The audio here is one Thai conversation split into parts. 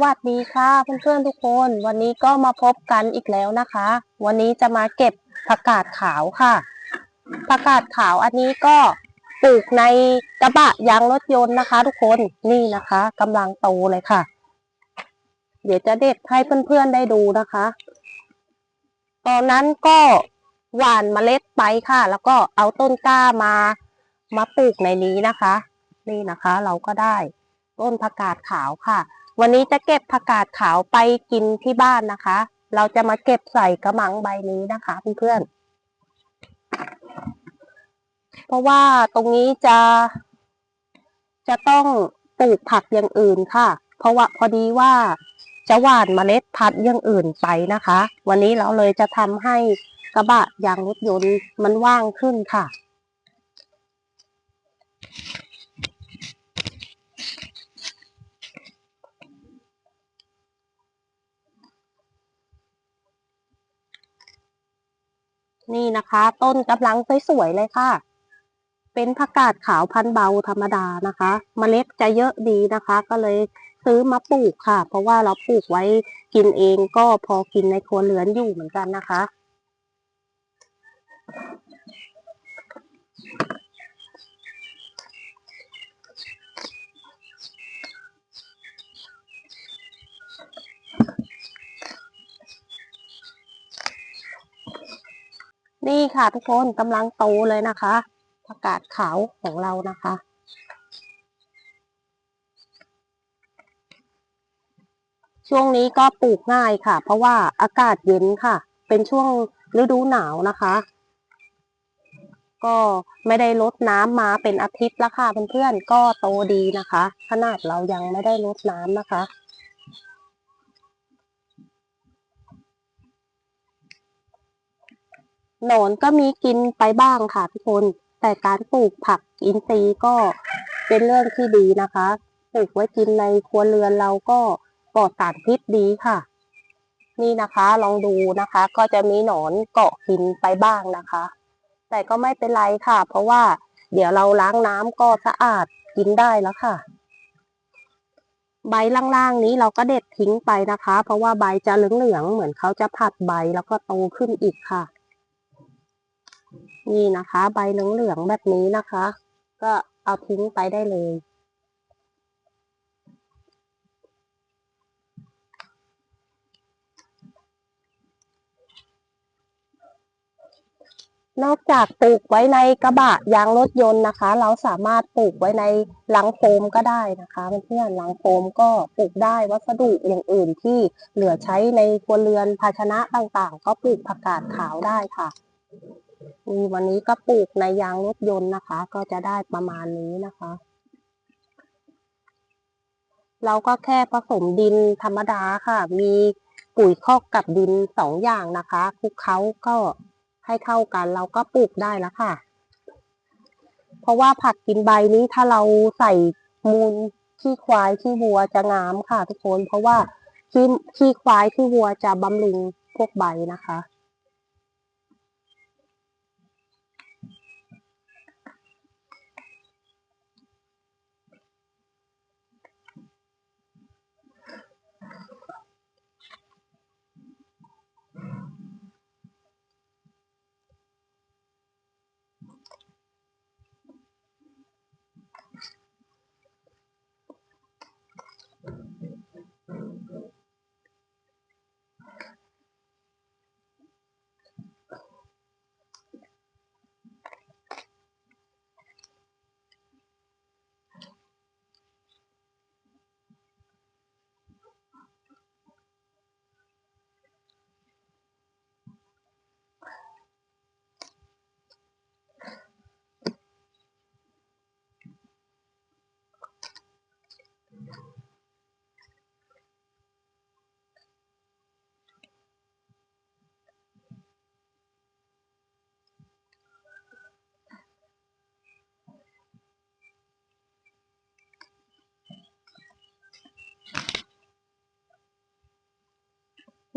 วัสดีค่ะเพื่อนๆทุกคน วันนี้ก็มาพบกันอีกแล้วนะคะ วันนี้จะมาเก็บผักกาดขาวค่ะผักกาดขาวอันนี้ก็ปลูกในกระบะยางรถยนต์นะคะ ทุกคนนี่นะคะกำลังโตเลยค่ะ เดี๋ยวจะเด็ดให้เพื่อนๆได้ดูนะคะ ตอนนั้นก็หว่านเมล็ดไปค่ะ แล้วก็เอาต้นกล้ามามาปลูกในนี้นะคะ นี่นะคะ เราก็ได้ต้นผักกาดขาวค่ะ วันนี้จะเก็บผักกาดขาวไปกินที่บ้านนะคะ เราจะมาเก็บใส่กระมังใบนี้นะคะเพื่อนๆ เพราะว่าตรงนี้จะ จะต้องปลูกผักอย่างอื่นค่ะ เพราะว่าพอดีว่าจะหว่านเมล็ดพัดอย่างอื่นไปนะคะ วันนี้เราเลยจะทำให้กระบะยางรถยนต์มันว่างขึ้นค่ะ นี่นะคะ ต้นกำลังสวยๆเลยค่ะ เป็นผักกาดขาวพันเบาธรรมดานะคะเมล็ดจะเยอะดีนะคะ ก็เลยซื้อมาปลูกค่ะ เพราะว่าเราปลูกไว้กินเองก็พอกินในครัวเรือนอยู่เหมือนกันนะคะ นี่ค่ะทุกคนกำลังโตเลยนะคะผักกาดขาวของเรานะคะ ช่วงนี้ก็ปลูกง่ายค่ะ เพราะว่าอากาศเย็นค่ะ เป็นช่วงฤดูหนาวนะคะ ก็ไม่ได้ลดน้ำมาเป็นอาทิตย์แล้วค่ะเพื่อนๆก็โตดีนะคะ ขนาดเรายังไม่ได้ลดน้ำนะคะ หนอนก็มีกินไปบ้างค่ะทุกคน แต่การปลูกผักอินทรีย์ก็เป็นเรื่องที่ดีนะคะปลูกไว้กินในครัวเรือนเราก็ปลอดสารพิษดีค่ะ นี่นะคะลองดูนะคะ ก็จะมีหนอนเกาะกินไปบ้างนะคะ แต่ก็ไม่เป็นไรค่ะ เพราะว่าเดี๋ยวเราล้างน้ำก็สะอาดกินได้แล้วค่ะ ใบล่างๆนี้เราก็เด็ดทิ้งไปนะคะ เพราะว่าใบจะเหลืองๆเหมือนเขาจะผัดใบแล้วก็โตขึ้นอีกค่ะ นี่นะคะ ใบเหลืองๆแบบนี้นะคะ ก็เอาทิ้งไปได้เลย นอกจากปลูกไว้ในกระบะยางรถยนต์นะคะ เราสามารถปลูกไว้ในลังโฟมก็ได้นะคะเพื่อนๆลังโฟมก็ปลูกได้วัสดุอย่างอื่นที่เหลือใช้ในครัวเรือนภาชนะต่างๆ ก็ปลูกผักกาดขาวได้ค่ะ นี่วันนี้ก็ปลูกในยางรถยนต์นะคะ ก็จะได้ประมาณนี้นะคะ เราก็แค่ผสมดินธรรมดาค่ะ มีปุ๋ยคอกกับดินสองอย่างนะคะคลุกเคล้าก็ให้เข้ากันเราก็ปลูกได้แล้วค่ะ เพราะว่าผักกินใบนี้ถ้าเราใส่มูลขี้ควายขี้วัวจะงามค่ะทุกคน เพราะว่าขี้ขี้ควายขี้วัวจะบำรุงพวกใบนะคะ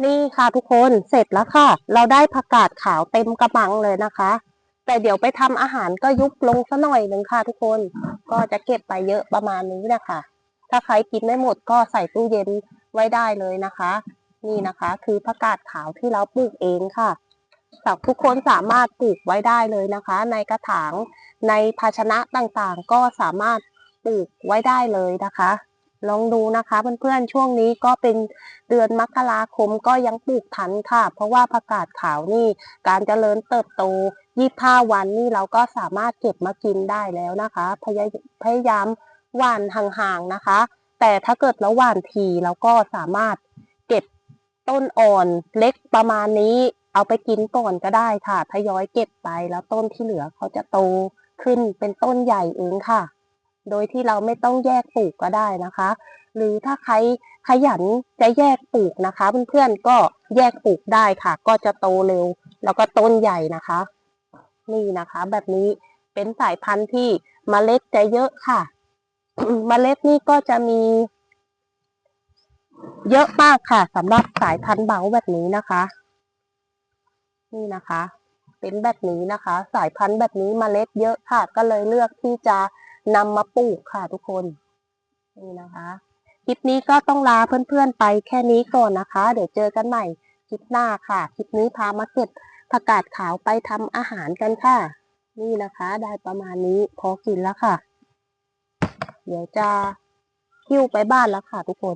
นี่ค่ะทุกคนเสร็จแล้วค่ะ เราได้ผักกาดขาวเต็มกระมังเลยนะคะ แต่เดี๋ยวไปทำอาหารก็ยุบลงซะหน่อยหนึ่งค่ะ ทุกคนก็จะเก็บไปเยอะประมาณนี้แหละคะ ถ้าใครกินไม่หมดก็ใส่ตู้เย็นไว้ได้เลยนะคะ นี่นะคะ คือผักกาดขาวที่เราปลูกเองค่ะทุกคนสามารถปลูกไว้ได้เลยนะคะ ในกระถางในภาชนะต่างๆ ก็สามารถปลูกไว้ได้เลยนะคะ ลองดูนะคะเพื่อนๆช่วงนี้ก็เป็นเดือนมกราคมก็ยังปลูกทันค่ะ เพราะว่าผักกาดขาวนี่การเจริญเติบโต25วันนี่เราก็สามารถเก็บมากินได้แล้วนะคะพยายพยายามหว่านห่างๆนะคะ แต่ถ้าเกิดเราหว่านทีเราก็สามารถเก็บต้นอ่อนเล็กประมาณนี้เอาไปกินก่อนก็ได้ค่ะทยอยเก็บไปแล้วต้นที่เหลือเขาจะโตขึ้นเป็นต้นใหญ่เองค่ะ โดยที่เราไม่ต้องแยกปลูกก็ได้นะคะ หรือถ้าใครขยันจะแยกปลูกนะคะ เพื่อนๆก็แยกปลูกได้ค่ะ ก็จะโตเร็ว แล้วก็ต้นใหญ่นะคะ นี่นะคะ แบบนี้เป็นสายพันธุ์ที่เมล็ดจะเยอะค่ะเมล็ดนี่ก็จะมี เยอะมากค่ะสำหรับสายพันธุ์เบาแบบนี้นะคะ นี่นะคะ เป็นแบบนี้นะคะ สายพันธุ์แบบนี้เมล็ดเยอะค่ะ ก็เลยเลือกที่จะ นำมาปลูกค่ะทุกคน นี่นะคะคลิปนี้ก็ต้องลาเพื่อนๆไปแค่นี้ก่อนนะคะ เดี๋ยวเจอกันใหม่คลิปหน้าค่ะคลิปนี้พามาเก็บผักกาดขาวไปทำอาหารกันค่ะ นี่นะคะ ได้ประมาณนี้พอกินแล้วค่ะ เดี๋ยวจะคิ้วไปบ้านแล้วค่ะทุกคน